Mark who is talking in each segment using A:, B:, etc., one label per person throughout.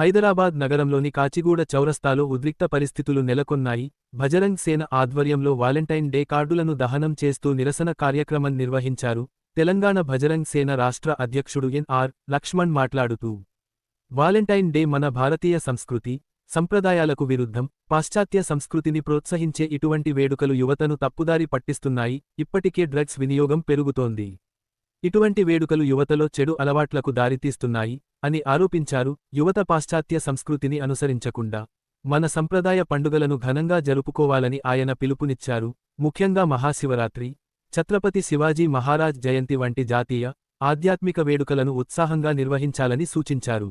A: హైదరాబాద్ నగరంలోని కాచిగూడ చౌరస్తాలో ఉద్రిక్త పరిస్థితులు నెలకొన్నాయి. భజరంగ్ సేన ఆధ్వర్యంలో వాలెంటైన్ డే కార్డులను దహనం చేస్తూ నిరసన కార్యక్రమం నిర్వహించారు. తెలంగాణ భజరంగ్ సేన రాష్ట్ర అధ్యక్షుడు ఎన్.ఆర్. లక్ష్మణ్ మాట్లాడుతూ వాలెంటైన్ డే మన భారతీయ సంస్కృతి సంప్రదాయాలకు విరుద్ధం. పాశ్చాత్య సంస్కృతిని ప్రోత్సహించే ఇటువంటి వేడుకలు యువతను తప్పుదారి పట్టిస్తున్నాయి. ఇప్పటికే డ్రగ్స్ వినియోగం పెరుగుతోంది. ఇటువంటి వేడుకలు యువతలో చెడు అలవాట్లకు దారితీస్తున్నాయి అని ఆరోపించారు యువత పాశ్చాత్య సంస్కృతిని అనుసరించకుండా. మన సంప్రదాయ పండుగలను ఘనంగా జరుపుకోవాలని ఆయన పిలుపునిచ్చారు. ముఖ్యంగా మహాశివరాత్రి ఛత్రపతి శివాజీ మహారాజ్ జయంతి వంటి జాతీయ ఆధ్యాత్మిక వేడుకలను ఉత్సాహంగా నిర్వహించాలని సూచించారు.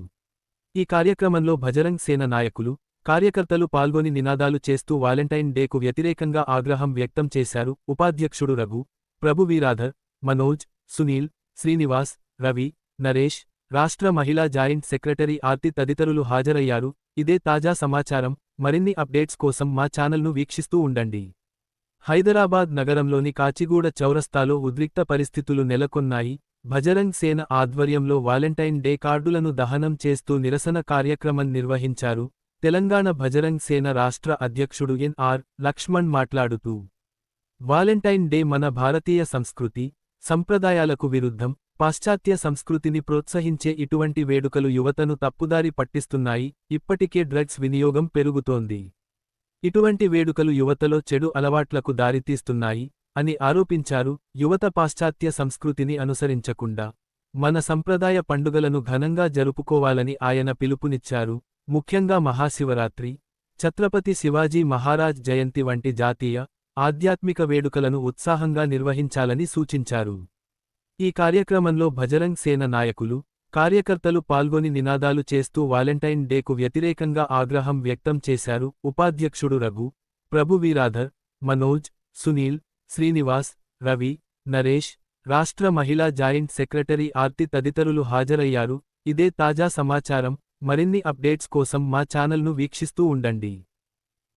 A: ఈ కార్యక్రమంలో భజరంగ్ సేన నాయకులు కార్యకర్తలు పాల్గొని నినాదాలు చేస్తూ వాలెంటైన్ డేకు వ్యతిరేకంగా ఆగ్రహం వ్యక్తం చేశారు. ఉపాధ్యక్షుడు రఘు ప్రభు వీరాధర్ మనోజ్ సునీల్ శ్రీనివాస్ రవి నరేష్ రాష్ట్ర మహిళా జాయింట్ సెక్రటరీ ఆర్తి తదితరులు హాజరయ్యారు. ఇదే తాజా సమాచారం. మరిన్ని అప్డేట్స్ కోసం మా ఛానల్ను వీక్షిస్తూ ఉండండి. హైదరాబాద్ నగరంలోని కాచిగూడ చౌరస్తాలో ఉద్రిక్త పరిస్థితులు నెలకొన్నాయి. భజరంగ్ సేన ఆధ్వర్యంలో వాలెంటైన్ డే కార్డులను దహనం చేస్తూ నిరసన కార్యక్రమం నిర్వహించారు. తెలంగాణ భజరంగ్ సేన రాష్ట్ర అధ్యక్షుడు ఎన్.ఆర్. లక్ష్మణ్ మాట్లాడుతూ వాలెంటైన్ డే మన భారతీయ సంస్కృతి. సంప్రదాయాలకు విరుద్ధం పాశ్చాత్య సంస్కృతిని ప్రోత్సహించే ఇటువంటి వేడుకలు యువతను తప్పుదారి పట్టిస్తున్నాయి ఇప్పటికే డ్రగ్స్ వినియోగం పెరుగుతోంది. ఇటువంటి వేడుకలు యువతలో చెడు అలవాట్లకు దారితీస్తున్నాయి అని ఆరోపించారు యువత పాశ్చాత్య సంస్కృతిని అనుసరించకుండా. మన సంప్రదాయ పండుగలను ఘనంగా జరుపుకోవాలని ఆయన పిలుపునిచ్చారు ముఖ్యంగా మహాశివరాత్రి. ఛత్రపతి శివాజీ మహారాజ్ జయంతి వంటి జాతీయ ఆధ్యాత్మిక వేడుకలను ఉత్సాహంగా నిర్వహించాలని సూచించారు. ఈ కార్యక్రమంలో భజరంగ్ సేన నాయకులు కార్యకర్తలు పాల్గొని నినాదాలు చేస్తూ వాలెంటైన్ డేకు వ్యతిరేకంగా ఆగ్రహం వ్యక్తం చేశారు ఉపాధ్యక్షుడు రఘు ప్రభు వీరాధర్ మనోజ్ సునీల్ శ్రీనివాస్ రవి నరేష్ రాష్ట్ర మహిళా జాయింట్ సెక్రటరీ ఆర్తి తదితరులు హాజరయ్యారు. ఇదే తాజా సమాచారం. మరిన్ని అప్డేట్స్ కోసం మా ఛానల్ను వీక్షిస్తూ ఉండండి.